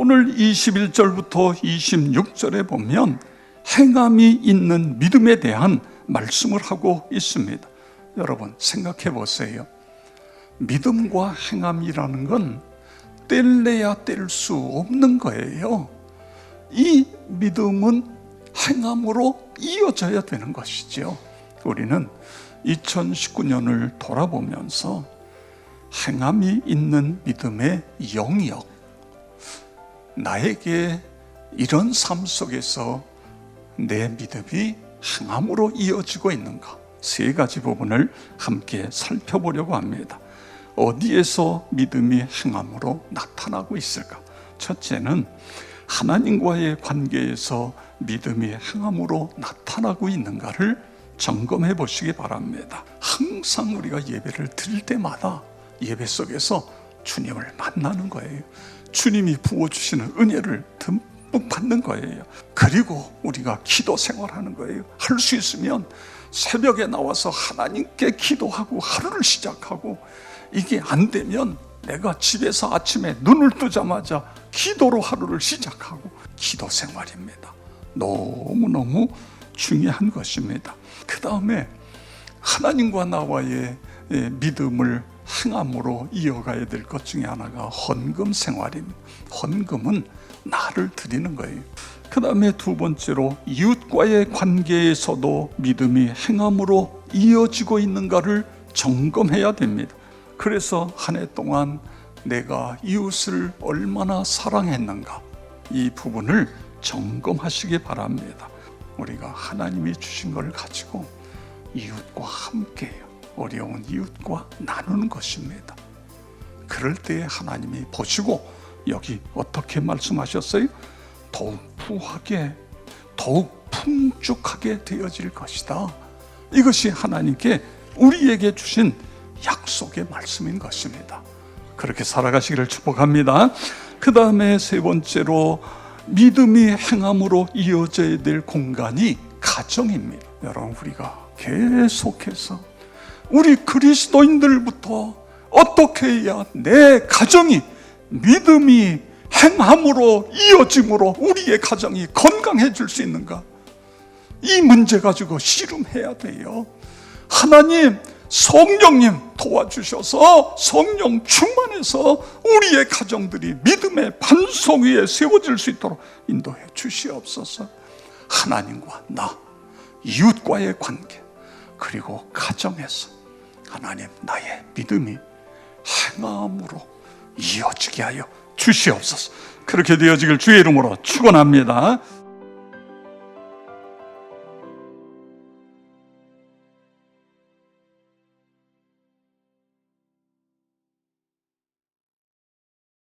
오늘 21절부터 26절에 보면 행함이 있는 믿음에 대한 말씀을 하고 있습니다. 여러분 생각해 보세요. 믿음과 행함이라는 건 뗄래야 뗄 수 없는 거예요. 이 믿음은 행함으로 이어져야 되는 것이죠. 우리는 2019년을 돌아보면서 행함이 있는 믿음의 영역, 나에게 이런 삶 속에서 내 믿음이 행함으로 이어지고 있는가? 세 가지 부분을 함께 살펴보려고 합니다. 어디에서 믿음이 행함으로 나타나고 있을까? 첫째는 하나님과의 관계에서 믿음이 행함으로 나타나고 있는가를 점검해 보시기 바랍니다. 항상 우리가 예배를 드릴 때마다 예배 속에서 주님을 만나는 거예요. 주님이 부어주시는 은혜를 듬뿍 받는 거예요. 그리고 우리가 기도 생활하는 거예요. 할 수 있으면 새벽에 나와서 하나님께 기도하고 하루를 시작하고 이게 안 되면 내가 집에서 아침에 눈을 뜨자마자 기도로 하루를 시작하고 기도 생활입니다. 너무너무 중요한 것입니다. 그 다음에 하나님과 나와의 예, 믿음을 행함으로 이어가야 될 것 중에 하나가 헌금 생활입니다. 헌금은 나를 드리는 거예요. 그 다음에 두 번째로 이웃과의 관계에서도 믿음이 행함으로 이어지고 있는가를 점검해야 됩니다. 그래서 한 해 동안 내가 이웃을 얼마나 사랑했는가 이 부분을 점검하시기 바랍니다. 우리가 하나님이 주신 걸 가지고 이웃과 함께 어려운 이웃과 나누는 것입니다. 그럴 때 하나님이 보시고 여기 어떻게 말씀하셨어요? 더욱 부하게, 더욱 풍족하게 되어질 것이다. 이것이 하나님께 우리에게 주신 약속의 말씀인 것입니다. 그렇게 살아가시기를 축복합니다. 그 다음에 세 번째로 믿음이 행함으로 이어져야 될 공간이 가정입니다. 여러분, 우리가 계속해서 우리 그리스도인들부터 어떻게 해야 내 가정이 믿음이 행함으로 이어짐으로 우리의 가정이 건강해질 수 있는가? 이 문제 가지고 씨름해야 돼요. 하나님, 성령님 도와주셔서 성령 충만해서 우리의 가정들이 믿음의 반석 위에 세워질 수 있도록 인도해 주시옵소서. 하나님과 나, 이웃과의 관계, 그리고 가정에서 하나님 나의 믿음이 행함으로 이어지게 하여 주시옵소서. 그렇게 되어지길 주의 이름으로 축원합니다.